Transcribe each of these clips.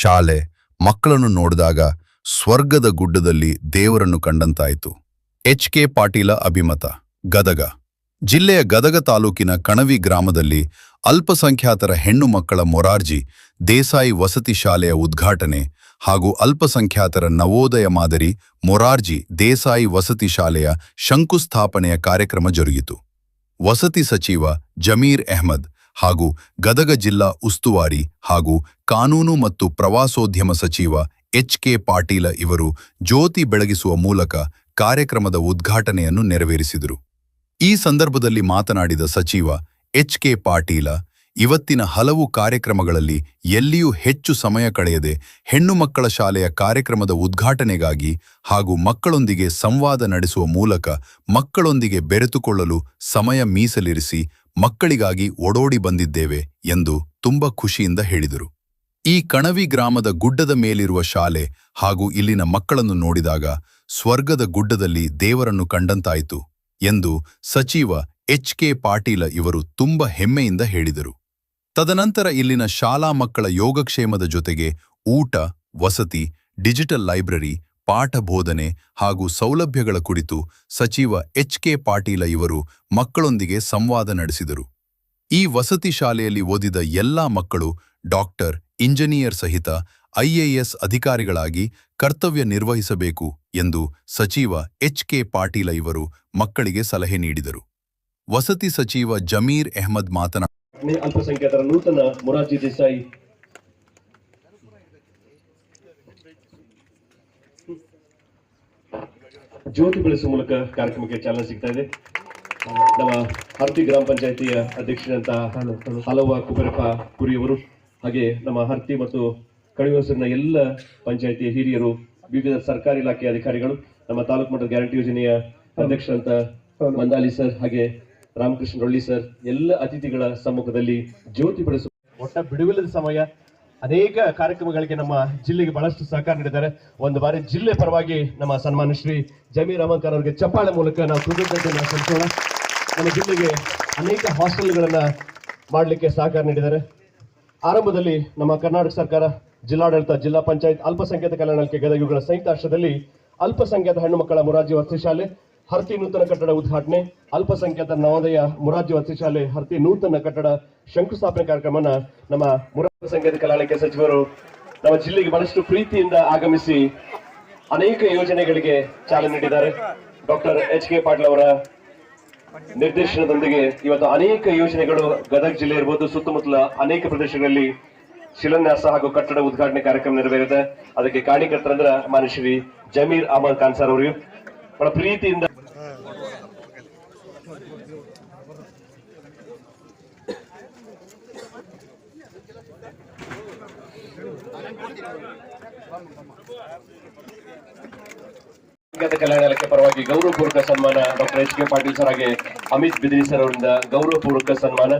ಶಾಲೆ ಮಕ್ಕಳನ್ನು ನೋಡಿದಾಗ ಸ್ವರ್ಗದ ಗುಡ್ಡದಲ್ಲಿ ದೇವರನ್ನು ಕಂಡಂತಾಯಿತು. ಎಚ್. ಕೆ. ಪಾಟೀಲ ಅಭಿಮತ, ಗದಗ. ಜಿಲ್ಲೆಯ ಗದಗ ತಾಲೂಕಿನ ಕಣವಿ ಗ್ರಾಮದಲ್ಲಿ ಅಲ್ಪಸಂಖ್ಯಾತರ ಹೆಣ್ಣು ಮಕ್ಕಳ ಮೊರಾರ್ಜಿ ದೇಸಾಯಿ ವಸತಿ ಶಾಲೆಯ ಉದ್ಘಾಟನೆ ಹಾಗೂ ಅಲ್ಪಸಂಖ್ಯಾತರ ನವೋದಯ ಮಾದರಿ ಮೊರಾರ್ಜಿ ದೇಸಾಯಿ ವಸತಿ ಶಾಲೆಯ ಶಂಕುಸ್ಥಾಪನೆಯ ಕಾರ್ಯಕ್ರಮ ಜರುಗಿತು. ವಸತಿ ಸಚಿವ ಜಮೀರ್ ಅಹ್ಮದ್ ಹಾಗೂ ಗದಗ ಜಿಲ್ಲಾ ಉಸ್ತುವಾರಿ ಹಾಗೂ ಕಾನೂನು ಮತ್ತು ಪ್ರವಾಸೋದ್ಯಮ ಸಚಿವ ಎಚ್ ಕೆ ಪಾಟೀಲ ಇವರು ಜ್ಯೋತಿ ಬೆಳಗಿಸುವ ಮೂಲಕ ಕಾರ್ಯಕ್ರಮದ ಉದ್ಘಾಟನೆಯನ್ನು ನೆರವೇರಿಸಿದರು. ಈ ಸಂದರ್ಭದಲ್ಲಿ ಮಾತನಾಡಿದ ಸಚಿವ ಎಚ್ ಕೆ ಪಾಟೀಲ, ಇವತ್ತಿನ ಹಲವು ಕಾರ್ಯಕ್ರಮಗಳಲ್ಲಿ ಎಲ್ಲಿಯೂ ಹೆಚ್ಚು ಸಮಯ ಕಳೆಯದೆ ಹೆಣ್ಣು ಮಕ್ಕಳ ಶಾಲೆಯ ಕಾರ್ಯಕ್ರಮದ ಉದ್ಘಾಟನೆಗಾಗಿ ಹಾಗೂ ಮಕ್ಕಳೊಂದಿಗೆ ಸಂವಾದ ನಡೆಸುವ ಮೂಲಕ ಮಕ್ಕಳೊಂದಿಗೆ ಬೆರೆತುಕೊಳ್ಳಲು ಸಮಯ ಮೀಸಲಿರಿಸಿ ಮಕ್ಕಳಿಗಾಗಿ ಓಡೋಡಿ ಬಂದಿದ್ದೇವೆ ಎಂದು ತುಂಬ ಖುಷಿಯಿಂದ ಹೇಳಿದರು. ಈ ಕಣವಿ ಗ್ರಾಮದ ಗುಡ್ಡದ ಮೇಲಿರುವ ಶಾಲೆ ಹಾಗೂ ಇಲ್ಲಿನ ಮಕ್ಕಳನ್ನು ನೋಡಿದಾಗ ಸ್ವರ್ಗದ ಗುಡ್ಡದಲ್ಲಿ ದೇವರನ್ನು ಕಂಡಂತಾಯಿತು ಎಂದು ಸಚಿವ ಎಚ್ ಕೆ ಪಾಟೀಲ ಇವರು ತುಂಬ ಹೆಮ್ಮೆಯಿಂದ ಹೇಳಿದರು. ತದನಂತರ ಇಲ್ಲಿನ ಶಾಲಾ ಮಕ್ಕಳ ಯೋಗಕ್ಷೇಮದ ಜೊತೆಗೆ ಊಟ, ವಸತಿ, ಡಿಜಿಟಲ್ ಲೈಬ್ರರಿ ಪಾಠ ಬೋಧನೆ ಹಾಗೂ ಸೌಲಭ್ಯಗಳ ಕುರಿತು ಸಚಿವ ಎಚ್ ಕೆ ಪಾಟೀಲ ಇವರು ಮಕ್ಕಳೊಂದಿಗೆ ಸಂವಾದ ನಡೆಸಿದರು. ಈ ವಸತಿ ಶಾಲೆಯಲ್ಲಿ ಓದಿದ ಎಲ್ಲಾ ಮಕ್ಕಳು ಡಾಕ್ಟರ್, ಇಂಜಿನಿಯರ್ ಸಹಿತ ಐಎಎಸ್ ಅಧಿಕಾರಿಗಳಾಗಿ ಕರ್ತವ್ಯ ನಿರ್ವಹಿಸಬೇಕು ಎಂದು ಸಚಿವ ಎಚ್ ಕೆ ಪಾಟೀಲ ಇವರು ಮಕ್ಕಳಿಗೆ ಸಲಹೆ ನೀಡಿದರು. ವಸತಿ ಸಚಿವ ಜಮೀರ್ ಅಹ್ಮದ್ ಮಾತನಾಡಿ ಅಲ್ಪಸಂಖ್ಯಾತರ ನೂತನ ದೇಸಾಯಿ ಜ್ಯೋತಿ ಬೆಳೆಸುವ ಮೂಲಕ ಕಾರ್ಯಕ್ರಮಕ್ಕೆ ಚಾಲನೆ ಸಿಗ್ತಾ ಇದೆ. ನಮ್ಮ ಹರ್ತಿ ಗ್ರಾಮ ಪಂಚಾಯತಿಯ ಅಧ್ಯಕ್ಷರಂತಹ ಹಲವ ಕುಬರಪ್ಪ ಕುರಿಯವರು, ಹಾಗೆ ನಮ್ಮ ಹರ್ತಿ ಮತ್ತು ಕಣಿವೆಸರಿನ ಎಲ್ಲ ಪಂಚಾಯತಿಯ ಹಿರಿಯರು, ವಿವಿಧ ಸರ್ಕಾರಿ ಇಲಾಖೆಯ ಅಧಿಕಾರಿಗಳು, ನಮ್ಮ ತಾಲೂಕು ಮಟ್ಟದ ಗ್ಯಾರಂಟಿ ಯೋಜನೆಯ ಅಧ್ಯಕ್ಷರಂತ ಮಂದಾಲಿ ಸರ್, ಹಾಗೆ ರಾಮಕೃಷ್ಣ ರೊಳ್ಳಿ ಸರ್, ಎಲ್ಲ ಅತಿಥಿಗಳ ಸಮ್ಮುಖದಲ್ಲಿ ಜ್ಯೋತಿ ಬೆಳೆಸುವ ಒಟ್ಟ ಬಿಡುವಿಲ್ಲದ ಸಮಯ. ಅನೇಕ ಕಾರ್ಯಕ್ರಮಗಳಿಗೆ ನಮ್ಮ ಜಿಲ್ಲೆಗೆ ಬಹಳಷ್ಟು ಸಹಕಾರ ನೀಡಿದ್ದಾರೆ. ಒಂದು ಬಾರಿ ಜಿಲ್ಲೆ ಪರವಾಗಿ ನಮ್ಮ ಸನ್ಮಾನ ಶ್ರೀ ಜಮೀರ್ ಅಹಮದ್ ಖಾನ್ ಅವರಿಗೆ ಚಪ್ಪಾಳೆ ಮೂಲಕ ನಾವು ಕೃತಜ್ಞತೆಯನ್ನು ಸಲ್ಲಿಸೋಣ. ನಮ್ಮ ಜಿಲ್ಲೆಗೆ ಅನೇಕ ಹಾಸ್ಟೆಲ್ಗಳನ್ನು ಮಾಡಲಿಕ್ಕೆ ಸಹಕಾರ ನೀಡಿದ್ದಾರೆ. ಆರಂಭದಲ್ಲಿ ನಮ್ಮ ಕರ್ನಾಟಕ ಸರ್ಕಾರ, ಜಿಲ್ಲಾಡಳಿತ, ಜಿಲ್ಲಾ ಪಂಚಾಯತ್, ಅಲ್ಪಸಂಖ್ಯಾತ ಕಲ್ಯಾಣ ಇಲಾಖೆ ಗದಗ ಇವುಗಳ ಸಂಯುಕ್ತ ಆಶ್ರಯದಲ್ಲಿ ಅಲ್ಪಸಂಖ್ಯಾತ ಹೆಣ್ಣು ಮಕ್ಕಳ ಮುರಾರ್ಜಿ ವಸತಿ ಶಾಲೆ, ಹರ್ತಿ ನೂತನ ಕಟ್ಟಡ ಉದ್ಘಾಟನೆ, ಅಲ್ಪಸಂಖ್ಯಾತ ನವೋದಯ ಮುರಾರ್ಜಿ ವಸತಿ ಶಾಲೆ, ಹರ್ತಿ ನೂತನ ಕಟ್ಟಡ ಶಂಕುಸ್ಥಾಪನೆ ಕಾರ್ಯಕ್ರಮನ ನಮ್ಮ ಸಂಖ್ಯಾತ ಕಲ್ಯಾಣ ಸಚಿವರು ನಮ್ಮ ಜಿಲ್ಲೆಗೆ ಬಹಳಷ್ಟು ಪ್ರೀತಿಯಿಂದ ಆಗಮಿಸಿ ಅನೇಕ ಯೋಜನೆಗಳಿಗೆ ಚಾಲನೆ ನೀಡಿದ್ದಾರೆ. ಡಾಕ್ಟರ್ ಎಚ್ ಕೆ ಪಾಟೀಲ್ ಅವರ ನಿರ್ದೇಶನದೊಂದಿಗೆ ಇವತ್ತು ಅನೇಕ ಯೋಜನೆಗಳು ಗದಗ ಜಿಲ್ಲೆ ಇರಬಹುದು ಸುತ್ತಮುತ್ತಲ ಅನೇಕ ಪ್ರದೇಶಗಳಲ್ಲಿ ಶಿಲಾನ್ಯಾಸ ಹಾಗೂ ಕಟ್ಟಡ ಉದ್ಘಾಟನೆ ಕಾರ್ಯಕ್ರಮ ನೆರವೇರಿದೆ ಅದಕ್ಕೆ ಕಾರ್ಯಕರ್ತರಂದ್ರ ಮಾನ್ಯ ಶ್ರೀ ಜಮೀರ್ ಅಹಮದ್ ಖಾನ್ ಸರ್ ಅವರು. ಬಹಳ ಪ್ರೀತಿಯಿಂದ ಕಲ್ಯಾಣ ಪರವಾಗಿ ಗೌರವಪೂರ್ವಕ ಸನ್ಮಾನ doctor H K Patil sir ಹಾಗೆ ಅಮಿತ್ ಬಿದ್ರಿ ಸರ್ ಅವರಿಂದ ಗೌರವಪೂರ್ವಕ ಸನ್ಮಾನ.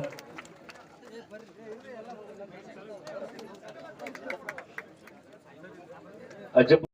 ಅಜ್ಜಪ್ಪ